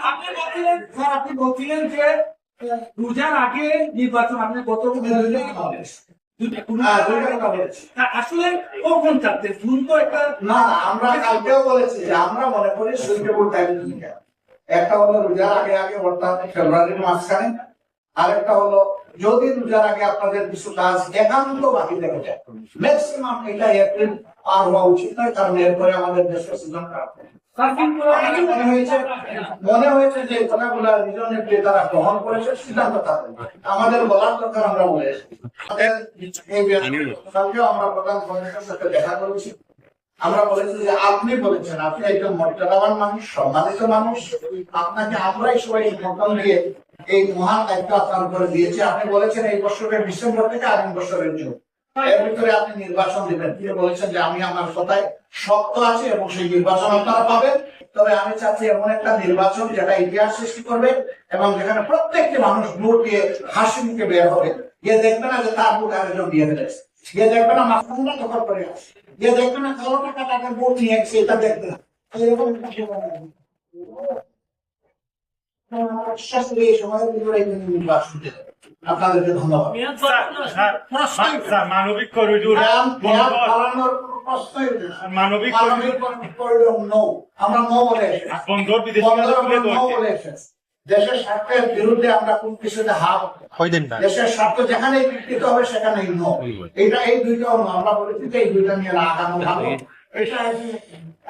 আপনি বলছিলেন স্যার আপনি বলছিলেন যে রোজার আগে নির্বাচন আপনি গত হ্যাঁ, দুইটা আসলে কখন চাচ্ছে জুন তো একটা না না আমরা কালকেও বলেছি যে আমরা মনে করি সুইটেবল টাইম একটা হলো রোজার আগে আগে অর্থাৎ ফেব্রুয়ারির মাঝখানে। আরেকটা হলো যদি রোজার আগে আপনাদের কিছু কাজ একান্ত বাকি থেকে যায় ম্যাক্সিমাম এটা এপ্রিল পার হওয়া উচিত নয় কারণ এরপরে আমাদের দেশের সিজন খারাপ মনে হয়েছে যে তারা গ্রহণ করেছে, সিদ্ধান্ত আমাদের বলার দরকার, আমরা বলে এসেছি। আমরা প্রধান সাথে দেখা করেছি। আমরা বলেছি যে আপনি বলেছেন, আপনি একজন মর্যাদাবান মানুষ, সম্মানিত মানুষ। আপনাকে আমরাই সবাই সমর্থন দিয়ে এই মহান দায়িত্ব আপনার উপরে দিয়েছি। আপনি বলেছেন এই বছরের ডিসেম্বর থেকে আগামী বছরের জন্য এর ভিতরে আপনি নির্বাচন দিবেন। তিনি বলেছেন যে আমি আমার কথায় শক্ত আছে এবং সেই নির্বাচন আপনারা পাবেন। তবে আমি চাচ্ছি এমন একটা নির্বাচন যেটা ইতিহাস সৃষ্টি করবে এবং যেখানে প্রত্যেকটি মানুষ ভোট দিয়ে হাসি মুখে বের হবে। গিয়ে দেখবে না যে তার ভোট আরেকজন দিয়ে ফেলেছে। গিয়ে দেখবে না মাঝখানটা দখল করে আছে গিয়ে দেখবে না কালো টাকা তাকে ভোট নিয়ে গেছে এটা দেখবে না। এরকম জীবন বিশ্বাস এই সময়ের নির্বাচন দিতে। আপনাদেরকে ধন্যবাদ মানবিক। মানবিক। আমরা বলে। দেশের স্বার্থের বিরুদ্ধে আমরা কোন কিছুতে। দেশের স্বার্থ যেখানেই বিকৃত হবে সেখানেই নো এটা এই দুইটা আমরা বলেছি যে এই দুইটা নিয়ে আগানো ভালো এটা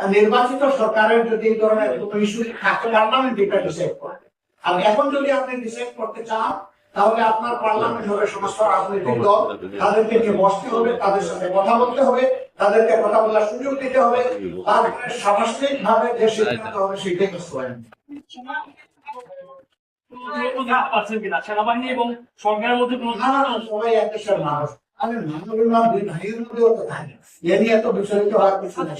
নির্বাচিত সরকারের যদি এই ধরনের কোনো ইস্যু থাকে পার্লামেন্ট এটা ডিসাইড করে আর এখন যদি আপনি ডিসাইড করতে চান তাহলে আপনার পার্লামেন্ট হবে সমস্ত রাজনৈতিক দল। তাদেরকে নিয়ে বসতে হবে তাদের সাথে কথা বলতে হবে তাদেরকে কথা বলার সুযোগ দিতে হবে। তারপরে সামষ্টিক ভাবে যে সিদ্ধান্ত হবে সেটাই সেনাবাহিনী এবং সরকারের মধ্যে কোনো না না না, সবাই এক দেশের মানুষ। আমি মানুষ দুই ভাইয়ের মধ্যেও তো থাকে। এ নিয়ে তো বিচলিত হওয়ার কিছু নেই।